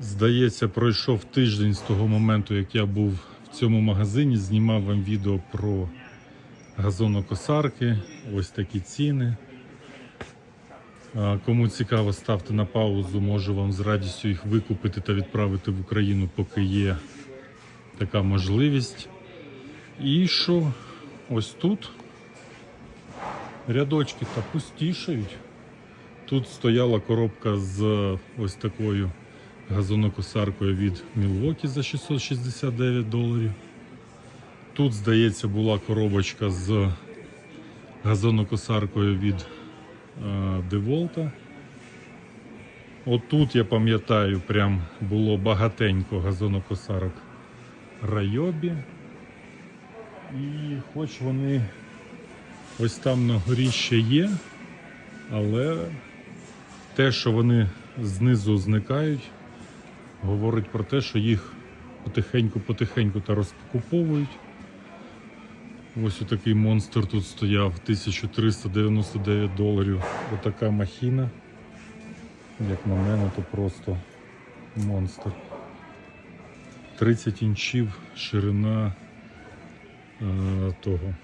Здається, пройшов тиждень з того моменту, як я був в цьому магазині, знімав вам відео про газонокосарки. Ось такі ціни. Кому цікаво, ставте на паузу, можу вам з радістю їх викупити та відправити в Україну, поки є така можливість. І що? Ось тут рядочки та пустішають. Тут стояла коробка з ось такою газонокосаркою від Milwaukee за 669 доларів. Тут, здається, була коробочка з газонокосаркою від е, DeWalt. Отут, я пам'ятаю, прям було багатенько газонокосарок Райобі. І хоч вони ось там на горі ще є, але те, що вони знизу зникають, говорить про те, що їх потихеньку-потихеньку та розкуповують. Ось отакий монстр тут стояв 1399 доларів. Отака махіна. Як на мене, то просто монстр. 30 інчів ширина е, того.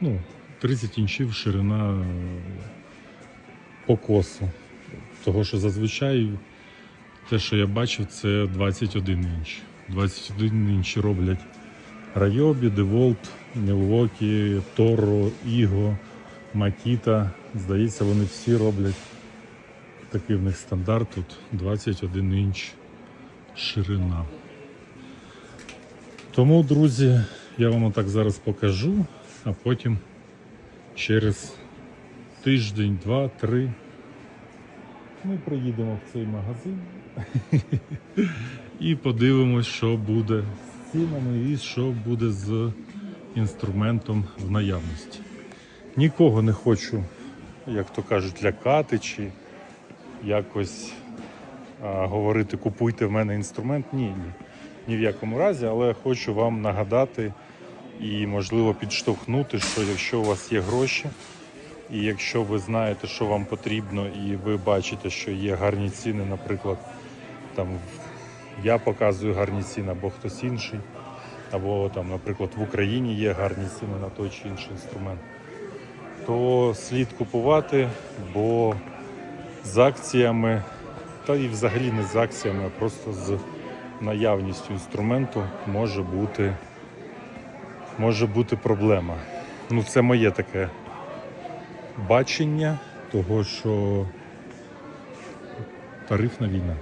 Ну, 30 інчів ширина е, покосу. Того, що зазвичай те, що я бачив, це 21 інч. 21 інч роблять Райобі, Деволт, Мілвокі, Торо, Іго, Макіта. Здається, вони всі роблять такий в них стандарт тут 21 інч ширина. Тому, друзі, я вам отак зараз покажу, а потім через тиждень, два, три ми приїдемо в цей магазин і подивимось, що буде з цінами і що буде з інструментом в наявності. Нікого не хочу, як то кажуть, лякати чи якось а, говорити, купуйте в мене інструмент. Ні, ні. Ні в якому разі, але хочу вам нагадати і, можливо, підштовхнути, що якщо у вас є гроші, і якщо ви знаєте, що вам потрібно, і ви бачите, що є гарні ціни, наприклад, там я показую гарні ціни, або хтось інший, або там, наприклад, в Україні є гарні ціни на той чи інший інструмент, то слід купувати, бо з акціями, та і взагалі не з акціями, а просто з наявністю інструменту може бути, може бути проблема. Ну, це моє таке бачення того, що тарифна війна.